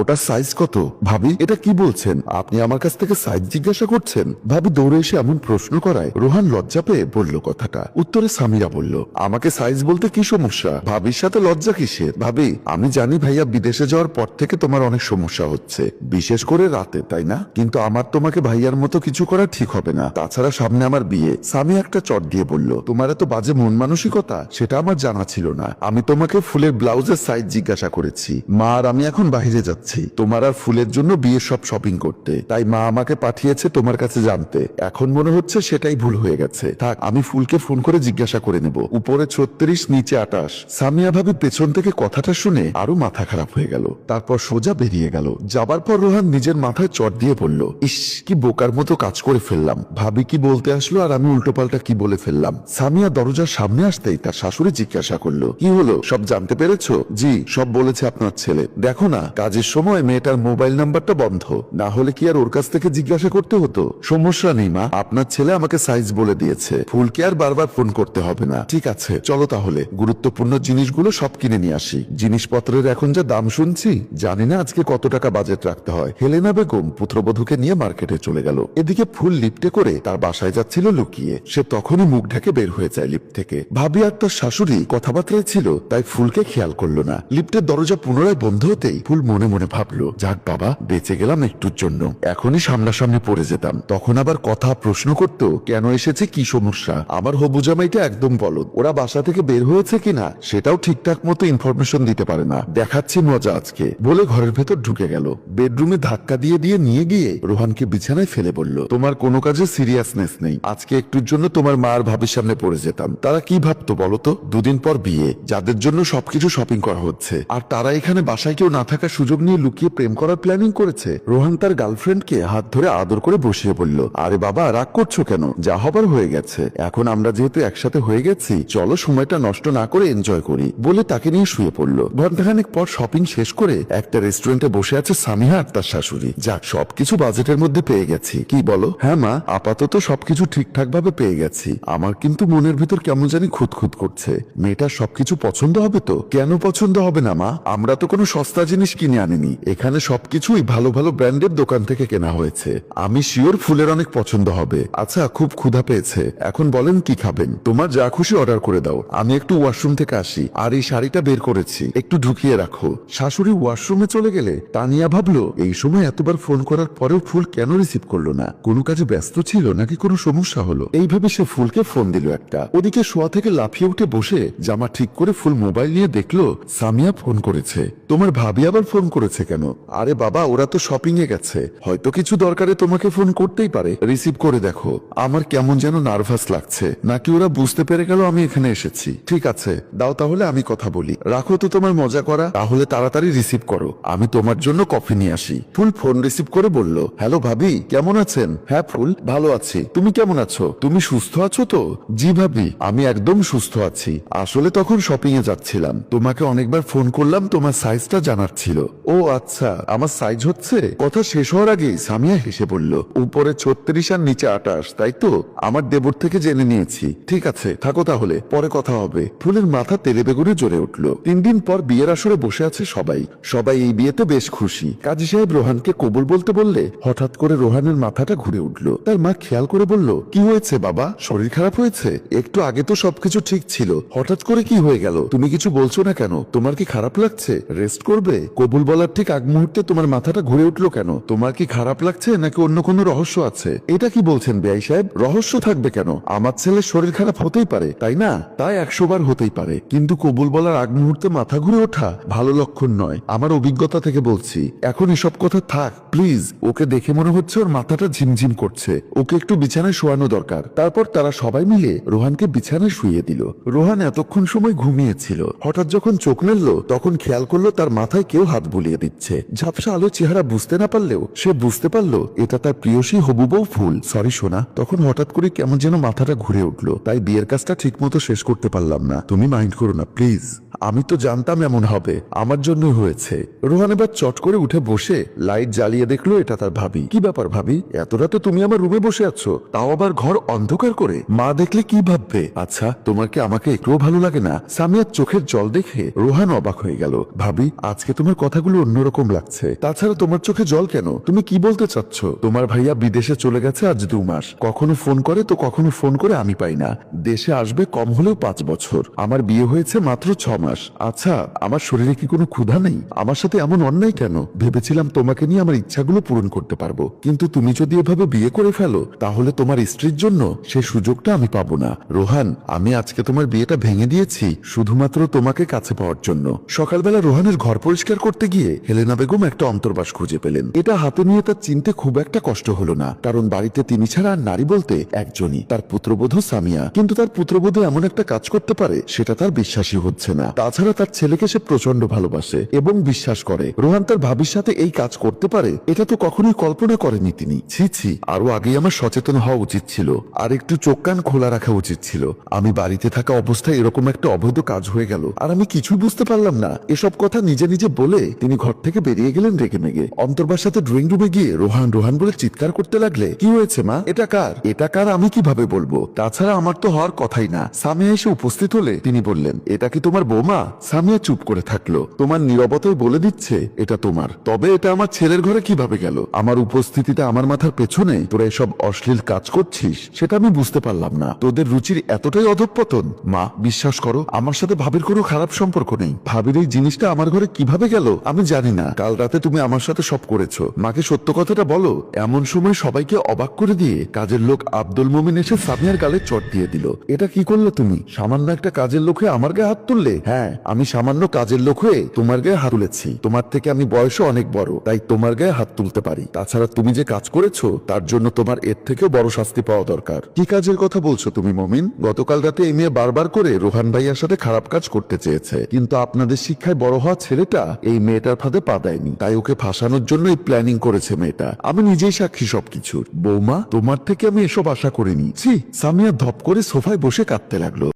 ওটার সাইজ কত? ভাবি, এটা কি বলছেন? আপনি আমার কাছ থেকে সাইজ জিজ্ঞাসা করছেন? ভাবি দৌড়ে এসে এমন প্রশ্ন করায়। রোহান লজ্জা পেয়ে বলল কথাটা। উত্তরে সামিরা বলল, আমাকে সাইজ বলতে কি সমস্যা? ভাবির সাথে লজ্জা কিসের? ভাবি, আমি জানি ভাইয়া বিদেশে যাওয়ার পর থেকে তোমার অনেক সমস্যা হচ্ছে। বিশেষ করে রাতে, তাই না? কিন্তু আমার তোমাকে ভাইয়ার মতো কিছু করা ঠিক হবে না। তাছাড়া সামনে আমার বিয়ে। স্বামী একটা চট দিয়ে বলল, তোমার এত বাজে মন মানসিকতা, সেটা আমার জানা ছিল না। আমি তোমাকে ফুলের ব্লাউজের সাইজ জিজ্ঞাসা করেছি। মা আর আমি এখন বাইরে যাচ্ছি। তোমার আর ফুলের জন্য বিয়ের সব শপিং করতে। তাই মা আমাকে পাঠিয়েছে তোমার কাছে জানতে। এখন মনে হচ্ছে সেটাই ভুল হয়ে গেছে। থাক, আমি ফুলকে ফোন করে জিজ্ঞাসা করে নেব। উপরে ছত্রিশ, নিচে আটাশ। সামিয়া ভাবি পেছন থেকে কথাটা শুনে আরও মাথা খারাপ হয়ে গেল। তারপর সোজা বেরিয়ে গেল। যাবার পর রোহান নিজের মাথায় চট দিয়ে বলল, ইস, কি বোকার মতো কাজ করে ফেললাম। ভাবি কি বলতে আসলো আর আমি উল্টোপাল্টা কি বলে ফেললাম? সামিয়া দরজার সামনে আসতেই তার শাশুড়ি জিজ্ঞাসা করল, কি হলো? সব জানতে পেরেছ? জি, সব বলেছে আপনার ছেলে। দেখো না, কাজের সময় মেয়েটার মোবাইল নাম্বারটা বন্ধ। না হলে কি আর ওর কাছ থেকে জিজ্ঞাসা করতে হতো? সমস্যা নেই, মা। আপনার ছেলে আমাকে সাইজ বলে দিয়েছে। ফুলকে আর বারবার ফোন করতে হবে না। ঠিক আছে, চলো তাহলে। গুরুত্বপূর্ণ জিনিসগুলো সব কিনে নিয়ে আসি। জিনিসপত্রের এখন যা দাম শুনছি, জানি না আজকে কত টাকা বাজেট রাখতে হয়। হেলেনা বেগম পুত্রবধূকে নিয়ে মার্কেটে চলে গেল। এদিকে ফুল লিফটে করে তার বাসায় যাচ্ছিল লুকিয়ে। সে তখনই মুখ ঢেকে বের হয়ে যায় লিফট থেকে। ভাবি আর তার শাশুড়ি কথাবার্তায় ছিল, তাই ফুলকে খেয়াল করল না। লিফটের দরজা পুনরায় বন্ধ হতেই ফুল মনে মনে ভাবলো, যাক বাবা, বেঁচে গেলাম একটুর জন্য। এখনই সামনাসামনি পড়ে যেতাম। তখন আবার কথা প্রশ্ন করতো, কেন এসেছে কি সমস্যা? আমার হবু জামাইটা একদম বলদ। ওরা বাসা থেকে বের হয়েছে কিনা, সেটাও ঠিকঠাক মতো ইনফরমেশন দিতে পারে না। দেখাচ্ছি মজা আজকে। বলে ঘরের ভেতর ঢুকে গেল। বেডরুমে ধাক্কা দিয়ে দিয়ে নিয়ে গিয়ে রোহানকে বিছানায় ফেলে বলল, তোমার কোনো কাজে সিরিয়াসনেস নেই। আজকে একটুর জন্য তোমার মা আর ভাবির সামনে পড়ে যেতাম। তারা কি ভাবতো বলো তো? দুদিন পর বিয়ে। যাদের জন্য সবকিছু শপিং করা হচ্ছে। আর তারা এখানে বাসায় কেউ না থাকার সুযোগ নিয়ে লুকিয়ে প্রেম করার প্ল্যানিং করেছে। রোহান তার গার্লফ্রেন্ডকে হাত ধরে আদর করে বসিয়ে বলল, আরে বাবা, রাগ করছ কেন? যা হবার হয়ে গেছে। এখন আমরা যেহেতু একসাথে হয়ে গেছি, চলো সময়টা নষ্ট না করে এনজয় করি। বলে তাকে নিয়ে শুয়ে পড়ল। ঘন্টাখানেক পর শপিং শেষ করে একটা রেস্টুরেন্টে বসে আছে সামিহা আর তার শাশুড়ি। যাক, সবকিছু বাজেটের মধ্যে পেয়ে গেছি। কি বলো? হ্যাঁ মা, আপাতত সবকিছু ঠিকঠাক ভাবে পেয়ে গেছি। আমার কিন্তু মনের ভিতর কেমন জানি খুঁতখুত করছে। মেয়েটার সবকিছু পছন্দ হবে তো? কেন পছন্দ হবে না মা? আমরা তো কোনো সস্তা জিনিস কিনে আনিনি। এখানে সবকিছুই ভালো ভালো ব্র্যান্ডের দোকান থেকে কেনা হয়েছে। আমি শিওর ফুলের অনেক পছন্দ হবে। আচ্ছা খুব ক্ষুধা পেয়েছে। এখন বলেন কি খাবেন? তোমার যা খুশি অর্ডার করে দাও। আমি একটু ওয়াশরুম থেকে আসি। আর এই শাড়িটা বের করেছি। একটু ঢুকিয়ে রাখো। শাশুড়ি ওয়াশরুমে চলে গেলে তানিয়া ভাবলো, এই সময় এতবার ফোন করার পরেও ফুল কেন রিসিভ করল না? কোনো কাজে ব্যস্ত ছিল নাকি কোনো সমস্যা হলো? এইভাবে সে ফুলকে ফোন দিল একটা। ওদিকে শোয়া থেকে লাফিয়ে উঠে বসে জামা ঠিক করে ফুল মোবাইল নিয়ে দেখল, সামিয়া ফোন করেছে। তোমার ভাবি আবার ফোন করেছে কেন? আরে বাবা, ওরা তো শপিং এ গেছে। হয়তো কিছু দরকারে তোমাকে ফোন করতেই পারে। রিসিভ করে দেখো। আমার কেমন যেন নার্ভাস লাগছে। নাকি ওরা বুঝতে পেরে গেল আমি এখানে এসেছি। ঠিক আছে, দাও তাহলে আমি কথা বলি। রাখো তো তোমার মজা করা। তাহলে তাড়াতাড়ি রিসিভ করো। আমি তোমার জন্য কফি নিয়ে আসি। ফুল ফোন রিসিভ করে বলল হ্যালো ভাবি, কেমন আছেন? হ্যাঁ ফুল, ভালো আছি। তুমি কেমন আছো? তুমি সুস্থ আছো তো? জি ভাবি, আমি একদম সুস্থ আছি। আসলে তখন শপিং এ যাচ্ছিলাম। তোমাকে অনেকবার ফোন করলাম, তোমার সাইজটা জানার ছিল। ও আচ্ছা আমার সাইজ হচ্ছে? কথা শেষ হওয়ার আগেই সামিয়া হেসে বলল, উপরে ছত্রিশ আর নিচে আটাশ তাই তো? আমার দেবর থেকে জেনে নিয়েছি। ঠিক আছে, থাকো তাহলে, পরে কথা হবে। ফুলের মাথা তেলে বেগুনে জ্বলে উঠল। তিন দিন পর বিয়ের আসরে বসে আছে সবাই। সবাই এই বিয়েতে বেশ খুশি। কাজী সাহেব রোহানকে কবুল বলতে বললে, হঠাৎ করে রোহানের মাথাটা ঘুরে উঠল। তার মা খেয়াল করে বলল, কি হয়েছে বাবা? শরীর খারাপ হয়েছে? একটু আগে তো সবকিছু ঠিক ছিল। হঠাৎ করে কি হয়ে গেল? তুমি কিছু বলছো না কেন? তোমার কি খারাপ লাগছে? রেস্ট করবে? কবুল বলার ঠিক আগ মুহূর্তে তোমার মাথাটা ঘুরে উঠল কেন? তোমার কি খারাপ লাগছে নাকি অন্য কোনো রহস্য আছে? এটা কি বলছেন বেআই সাহেব? রহস্য থাকবে কেন? আমার ছেলের শরীর খারাপ হতেই পারে, তাই না? তাই একশো বার হতেই পারে। কিন্তু কবুল বলার আগ মুহূর্তে মাথা ঘুরে ওঠা ভালো লক্ষণ নয়। আমার অভিজ্ঞতা থেকে বলছি, এখন এসব কথা থাক, প্লিজ। ওকে দেখে মনে হচ্ছে ওর মাথাটা ঝিমঝিম করছে। ওকে একটু বিছানায় শোয়ানো দরকার। তারপর তারা সবাই মিলে রোহানকে বিছানায় শুয়ে দিল। রোহান এতক্ষণ সময় ঘুমিয়েছিল। হঠাৎ যখন চোখ মেললো, তখন খেয়াল করল তার মাথায় কেউ হাত বুলিয়ে দিচ্ছে। ঝাপসা আলো চেহারা বুঝতে না পারলেও সে বুঝতে পারল, এটা তার প্রিয়সী হবু বউ ফুল। সরি সোনা। তখন হঠাৎ করে কেমন যেন মাথাটা ঘুরে উঠল। তাই বিয়ের কাজটা ঠিক মতো শেষ করতে পারলাম না। তুমি মাইন্ড করো না, প্লিজ। আমি তো জানতাম এমন হবে। আমার জন্যই হয়েছে। রোহান এবার চট করে উঠে বসে লাইট জ্বালিয়ে দেখল এটা তার ভাবি। কি ব্যাপার ভাবি? এত রাতে তুমি আমার রুমে বসে আছো। তাও আবার ঘর অন্ধকার করে? মা দেখলে কি ভাববে? আচ্ছা তোমার কি আমাকে একটুও ভালো লাগে না? সামিয়ার চোখের জল দেখে রোহান অবাক হয়ে গেল। ভাবি, আজকে তোমার কথাগুলো অন্যরকম লাগছে। তাছাড়া তোমার চোখে জল কেন? তুমি কি বলতে চাচ্ছ? তোমার ভাইয়া বিদেশে চলে গেছে আজ দু মাস। কখনো ফোন করে তো কখনো ফোন করে আমি পাই না। দেশে আসবে কম হলেও পাঁচ বছর। আমার বিয়ে হয়েছে মাত্র ছ মাস। আচ্ছা আমার শরীরে কি কোনো ক্ষুধা নেই? আমার সাথে এমন অন্যায় কেন? ভেবেছিলাম তোমাকে নিয়ে আমার ইচ্ছাগুলো পূরণ করতে পারব। কিন্তু তুমি যদি এভাবে বিয়ে করে ফেলো, তাহলে তোমার স্ত্রীর জন্য সে সুযোগটা আমি পাবো না। রোহান, আমি আজকে তোমার বিয়েটা ভেঙে দিয়েছি, শুধুমাত্র তোমাকে কাছে পাওয়ার জন্য। সকালবেলা রোহানের ঘর পরিষ্কার করতে গিয়ে হেলেনা বেগম একটা অন্তর্বাস খুঁজে পেলেন। এটা হাতে নিয়ে তার চিনতে খুব একটা কষ্ট হলো না, কারণ বাড়িতে তিনি ছাড়া নারী বলতে একজনই, তার পুত্রবধূ সামিয়া। কিন্তু তার পুত্রবধূ এমন একটা কাজ করতে পারে, সেটা তার বিশ্বাসই হচ্ছে না। তাছাড়া তার ছেলেকে সে প্রচণ্ড ভালোবাসে এবং বিশ্বাস করে। রোহান তার ভাবির সাথে এই কাজ করতে পারে, এটা তো কখনোই কল্পনা করেনি তিনি। ছি ছি আরও আগেই আমার সচেতন হওয়া উচিত ছিল, আর একটু চোখ কান খোলা রাখা উচিত ছিল। আমি বাড়িতে থাকা অবস্থায় এরকম একটা অবৈধ কাজ হয়ে গেল, আর আমি কিছুই বুঝতে পারলাম না। এসব কথা নিজে নিজে বলে তিনি ঘর থেকে বেরিয়ে গেলেন রেগে মেগে। অন্তর্বার সাথে ড্রয়িং রুমে গিয়ে রোহান রোহান বলে চিৎকার করতে লাগলে, কি হয়েছে মা? এটা কার? এটা কার আমি কীভাবে বলব? তাছাড়া আমার তো হওয়ার কথাই না। সামিয়া এসে উপস্থিত হলে তিনি বললেন, এটা কি তোমার বৌমা? সামিয়া চুপ করে থাকল। তোমার নীরবতায় বলে দিচ্ছে, এটা তোমার। তবে এটা আমার ছেলের ঘরে কীভাবে গেল? আমার উপস্থিতিতে আমার মাথার পেছনে তোরা এসব অশ্লীল কাজ করছিস, সেটা আমি বুঝতে পারলাম না। তোদের রুচির এতটাই অধঃপতন। মা, বিশ্বাস করো, আমার সাথে ভাবির কোনো খারাপ সম্পর্ক নেই। ভাবির এই জিনিসটা আমার ঘরে কীভাবে গেল, আমি জানি না। কাল রাতে তুমি আমার সাথে সব করেছ। মাকে সত্য কথাটা বলো। এমন সময় সবাইকে অবাক করে দিয়ে কাজের লোক আব্দুল মোমিন এসে সামিয়ার গালে চট দিয়ে দিল। এটা কি করলে তুমি? সামান্য একটা কাজের লোক হয়ে আমার গায়ে হাত তুললে? হ্যাঁ আমি সামান্য কাজের লোক হয়ে তোমার গায়ে হাত তুলেছি। তোমার থেকে আমি বয়সে অনেক বড়, তাই তোমার গায়ে হাত তুলতে পারি। তাছাড়া তুমি যে কাজ করেছ, তার জন্য তোমার এর থেকেও বড় শাস্তি পাওয়া দরকার। কি কাজের কথা বলছো তুমি, মমিন? গতকাল রাতে এই মেয়ে বারবার করে রোহান ভাইয়ার সাথে খারাপ কাজ করতে চেয়েছে। কিন্তু আপনাদের শিক্ষায় বড় হওয়া ছেলেটা এই মেয়েটার ফাঁদে পা দেয়নি। তাই ওকে ফাঁসানোর জন্য এই প্ল্যানিং করেছে মেয়েটা। আমি নিজেই সাক্ষী সবকিছুর। বৌমা, তোমার থেকে আমি এসব আশা করিনি। ছি, সামিয়া ধপ করে সোফায় বসে কাঁদতে লাগল।